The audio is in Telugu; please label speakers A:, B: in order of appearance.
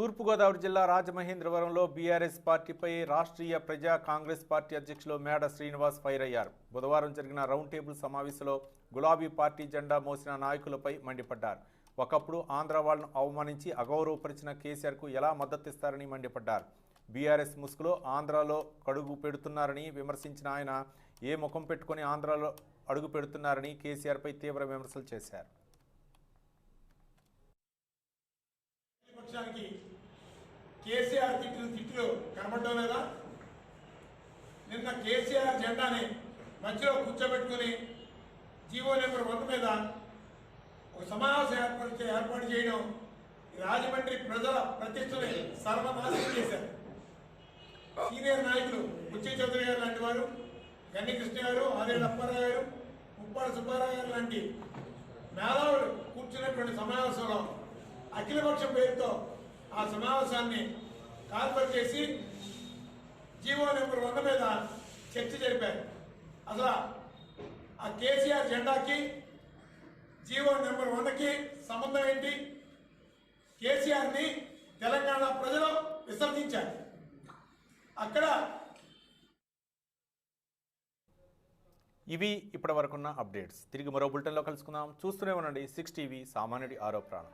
A: తూర్పుగోదావరి జిల్లా రాజమహేంద్రవరంలో బీఆర్ఎస్ పార్టీపై రాష్ట్రీయ ప్రజా కాంగ్రెస్ పార్టీ అధ్యక్షులు మేడ శ్రీనివాస్ ఫైర్ అయ్యారు. బుధవారం జరిగిన రౌండ్ టేబుల్ సమావేశంలో గులాబీ పార్టీ జెండా మోసిన నాయకులపై మండిపడ్డారు. ఒకప్పుడు ఆంధ్ర వాళ్ళను అవమానించి అగౌరవపరిచిన కేసీఆర్కు ఎలా మద్దతిస్తారని మండిపడ్డారు. బీఆర్ఎస్ ముసుగులో ఆంధ్రాలో కడుగు పెడుతున్నారని విమర్శించిన ఆయన ఏ ముఖం పెట్టుకొని ఆంధ్రాలో అడుగు పెడుతున్నారని కేసీఆర్పై తీవ్ర విమర్శలు చేశారు.
B: కేసీఆర్ తిట్టిన తిట్లు కనబడడం లేదా నిన్న కేసీఆర్ జెండాని మధ్యలో కూర్చోబెట్టుకుని జీవో నెంబర్ వన్ మీద ఒక సమావేశం ఏర్పాటు చే- ఏర్పాటు చేయడం రాజమండ్రి ప్రజల ప్రతిష్టని సర్వనాశనం చేశారు. సీనియర్ నాయకులు బుచ్చి చౌదరి గారు లాంటి వారు గన్నికృష్ణ గారు ఆదేళ్ళ అప్పారావు గారు ముప్పాడ సుబ్బారావు గారు లాంటి మేధావులు కూర్చున్నటువంటి సమావేశంలో అఖిలపక్షం పేరుతో ఆ సమావేశాన్ని కాల్పర్ చేసి జీవో నెంబర్ వంద మీద చర్చ జరిపారు. అసలు ఆ కేసీఆర్ జెండాకి జీవో నెంబర్ వందకి సంబంధం ఏంటి? కేసీఆర్ని తెలంగాణ ప్రజలు విసర్జించారు అక్కడ
A: ఇవి ఇప్పటి వరకున్న అప్డేట్స్. తిరిగి మరో బులెటిన్లో కలుసుకుందాం. చూస్తూనే ఉండండి సిక్స్ టీవీ సామాన్యుడి ఆరో ప్రాణం.